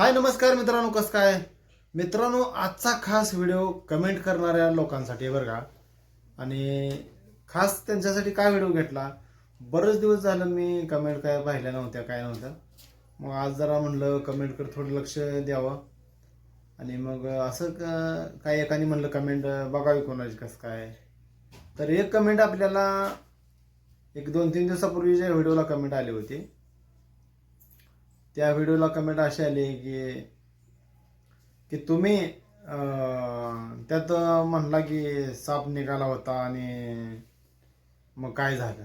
हाय नमस्कार मित्रांनो कसं काय? मित्रांनो आजचा खास व्हिडिओ कमेंट करणाऱ्या लोकांसाठी बरं का. आणि खास त्यांच्यासाठी काय व्हिडिओ घेतला? बरेच दिवस झालं मी कमेंट काय पाहिल्या नव्हत्या काय नव्हत्या. मग आज जरा म्हणलं कमेंटकडे थोडं लक्ष द्यावं. आणि मग असं क- काय एकाने म्हणलं कमेंट बघावी कोणाची कसं काय. तर एक कमेंट आपल्याला एक दोन तीन दिवसापूर्वीच्या व्हिडिओला कमेंट आली होती त्या व्हिडिओला कमेंट अशी आली की की तुम्ही त्यात म्हणला की साप निघाला होता आणि मग काय झालं?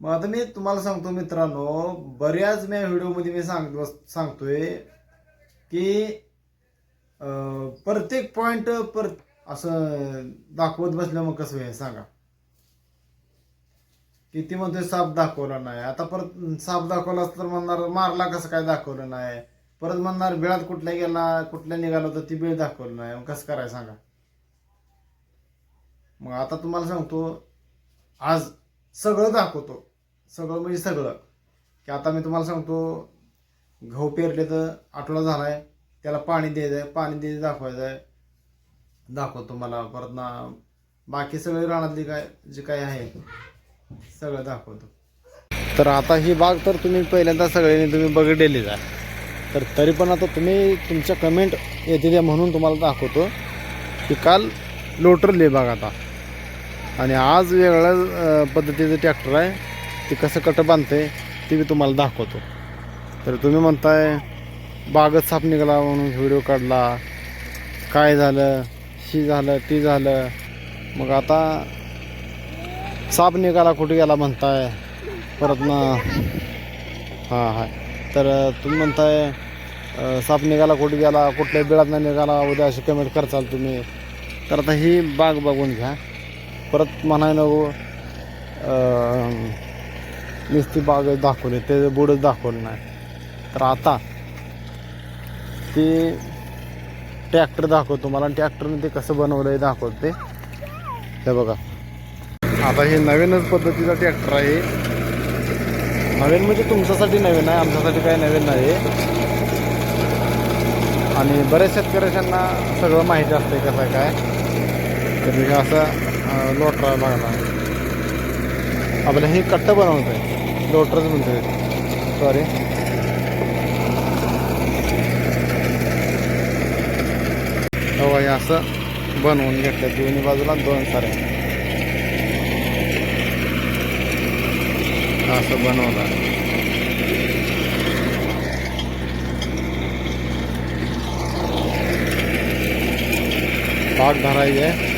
मग आता मी तुम्हाला सांगतो मित्रांनो बऱ्याच मी व्हिडिओमध्ये मी सांग सांगतोय की प्रत्येक पॉईंट पर असं दाखवत बसल्या मग कसं होईल सांगा. किती म्हणतोय साप दाखवला नाही. आता परत साप दाखवला असतं तर म्हणणार मारला कसं काय दाखवलं नाही? परत म्हणणार बिळात कुठल्या गेला कुठल्या निघाला तर ती बिळ दाखवलं नाही. मग कसं करायचं सांगा? मग आता तुम्हाला सांगतो आज सगळं दाखवतो. सगळं म्हणजे सगळं. की आता मी तुम्हाला सांगतो गहू पेरले तर आठवडा झाला आहे त्याला पाणी द्यायचं आहे पाणी द्यायचं दाखवायचं आहे दाखवतो मला. परत ना बाकी सगळे रानातली काय जे काय आहे सगळं दाखवतो. तर आता ही बाग तर तुम्ही पहिल्यांदा सगळ्यांनी तुम्ही बघितलेलीच आहे. तर तरी पण आता तुम्ही तुमच्या कमेंट येते द्या म्हणून तुम्हाला दाखवतो की काल लोटरली बाग आता. आणि आज वेगळ्या पद्धतीचं ट्रॅक्टर आहे. ते कसं कटं बांधते ते मी तुम्हाला दाखवतो. तर तुम्ही म्हणताय बागच साप निघाला म्हणून व्हिडिओ काढला. काय झालं? शी झालं ती झालं. मग आता साप निघाला कुठे गेला म्हणताय? परत ना हां हां. तर तुम्ही म्हणताय साप निघाला कुठे गेला कुठल्या बिळात नाही निघाला उद्या अशी कमेंट करचाल तुम्ही. तर आता ही बाग बघून घ्या. परत म्हणाय नको अं, नुसती बाग दाखवली ते बुडच दाखवलं नाही. तर आता ती ट्रॅक्टर दाखवतो मला ट्रॅक्टरने ते कसं बनवलं आहे दाखवते. हे बघा. आता हे नवीनच पद्धतीचा ट्रॅक्टर आहे. नवीन म्हणजे तुमच्यासाठी नवीन आहे आमच्यासाठी काही नवीन नाही आणि बऱ्याच शेतकऱ्यांना सगळं माहिती असते कसं काय. तर हे असं लोटरा बघा. आपलं हे कट्ट बनवत आहे लोटरच म्हणतोय. सॉरी हो हे असं बनवून घेतलं दोन्ही बाजूला दोन सारे. असं बनवलं. बाग भरायची आहे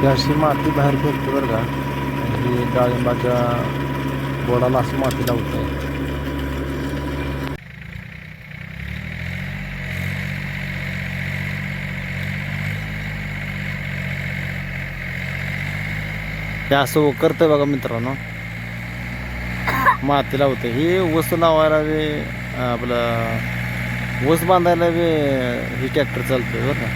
ही अशी माती बाहेर फेकते बरं का. ही डाळिंबाच्या बोडाला अशी माती लावते ते असं करतं बघा मित्रांनो. मातीला होते. ही ऊस लावायला बी आपलं ऊस बांधायला बी ही ट्रॅक्टर चालतोय बरं का.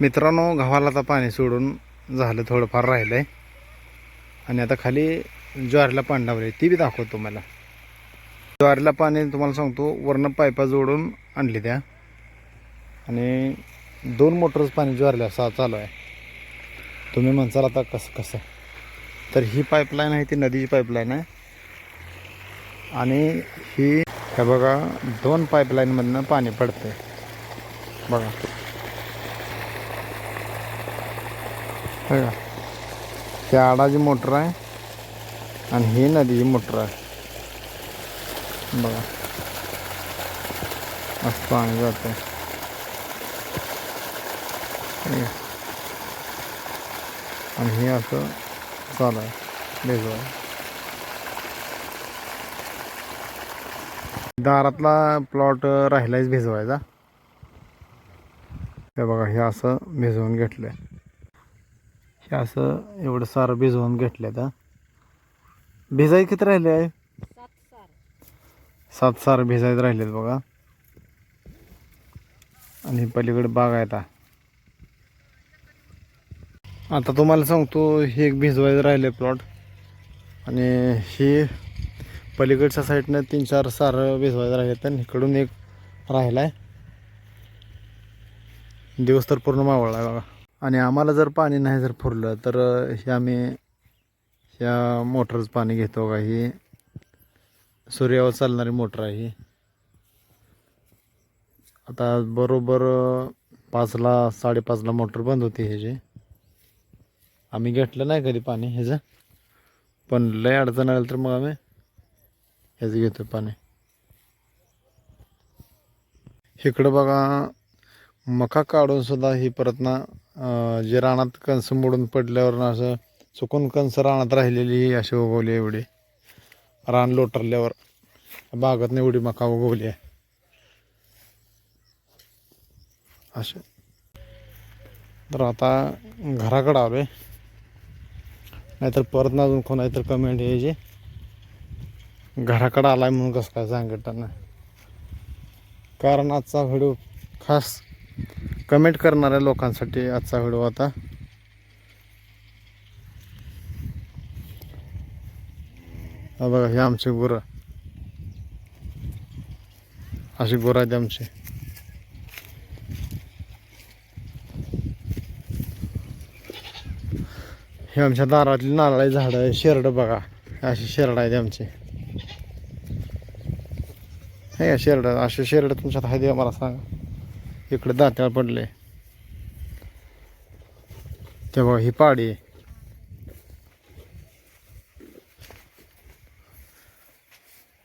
मित्रांनो गव्हाला आता पाणी सोडून झालं थोडंफार राहिलं आहे आणि आता खाली ज्वारीला पाणी लावले ती बी दाखवतो मला ज्वारीला पाणी तुम्हाला सांगतो वरनं पायपा जोडून आणली त्या. आणि दोन मोटर्स पाणी ज्वारीला सा चालू आहे. तुम्ही म्हणसाल आता कसं कसं. तर ही पाईपलाईन आहे ती नदीची पाईपलाईन आहे. आणि ही हे बघा दोन पाईपलाईनमधनं पाणी पडतंय. बघा. बघा. ही आडाची मोटर आहे आणि ही नदीची मोटर आहे. बघा. असं पाणी जातं आणि हे असं चालू आहे. भिजवाय दारातला प्लॉट राहिलाच भिजवायचा हे बघा हे असं भिजवून घेतलं आहे हे असं एवढं सारं भिजवून घेतलं तर भिजाय किती राहिले आहे? सात सार भिजायत राहिलेत बघा. आणि पलीकडे बाग आहेत आता तुम्हाला सांगतो हे एक भिजवायचं राहिले प्लॉट आणि ही पलीकडच्या साईडनं तीन चार सार भिजवायचं राहिले आणि इकडून एक राहिला आहे दिवस तर पूर्ण मावळला आहे बघा. आणि आम्हाला जर पाणी नाही जर फुरलं तर हे आम्ही ह्या मोटरचं पाणी घेतो का? ही सूर्यावर चालणारी मोटर आहे ही. आता बरोबर पाचला साडेपाचला मोटर बंद होती ह्याची आम्ही घेतलं नाही कधी पाणी ह्याचं पण लय अडचण आली तर मग आम्ही ह्याचं घेतो पाणी. इकडं बघा मका काढून सुद्धा ही परत ना जे रानात कंस मोडून पडल्यावर असं चुकून कंस रानात राहिलेली ही अशी उगवली एवढी. रान लोटरल्यावर. बागात एवढी मका उगवली आहे. असे तर आता घराकडं आलो आहे नाहीतर परत ना अजून कोणा तर कमेंट यायची. घराकडं आला आहे म्हणून कसं काय सांगितलं नाही कारण आजचा व्हिडिओ खास कमेंट करणाऱ्या लोकांसाठी आजचा व्हिडिओ आता. बघा हे आमचे गुरं. अशी गुरं आहेत आमची. हे आमच्या दारातली नारळाची झाडं आहे शेरड बघा. अशी शेरड आहेत आमची. हे शेरड असे शेरड तुमच्यात आहे मला सांगा. इकडे दात्याळ पडले. ते बघा ही पाडी.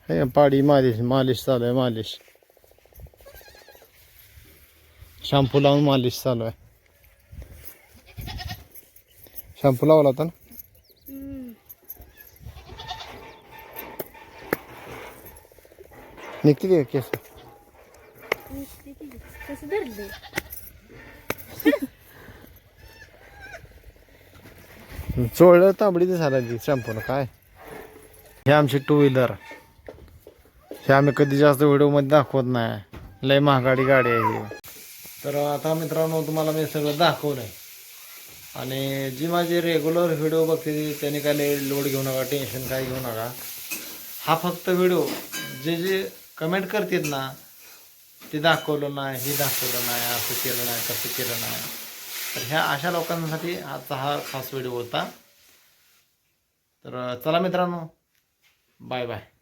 आहे हे पाडी मालिश मालिश चालू आहे मालिश. शॅम्पू लावून मालिश चालू आहे. शॅम्पू लावला होता ना? निघते केस? कसं चोळलं तांबडी दिसायला लागली. काय? हे आमची टू व्हीलर हे आम्ही कधी जास्त व्हिडिओमध्ये दाखवत नाही. लय महागाडी गाडी आहे तर आता मित्रांनो तुम्हाला मी सगळं दाखवलंय. आणि जी माझी रेग्युलर व्हिडिओ बघते त्याने काय लोड घेऊ नका टेन्शन काय घेऊ नका. हा फक्त व्हिडिओ जे जे कमेंट करतात ना ते दाखवलं नाही हे दाखवलं नाही असं केलं नाही तसं केलं नाही. तर ह्या अशा लोकांसाठी आजचा हा खास व्हिडिओ होता. तर चला मित्रांनो बाय बाय.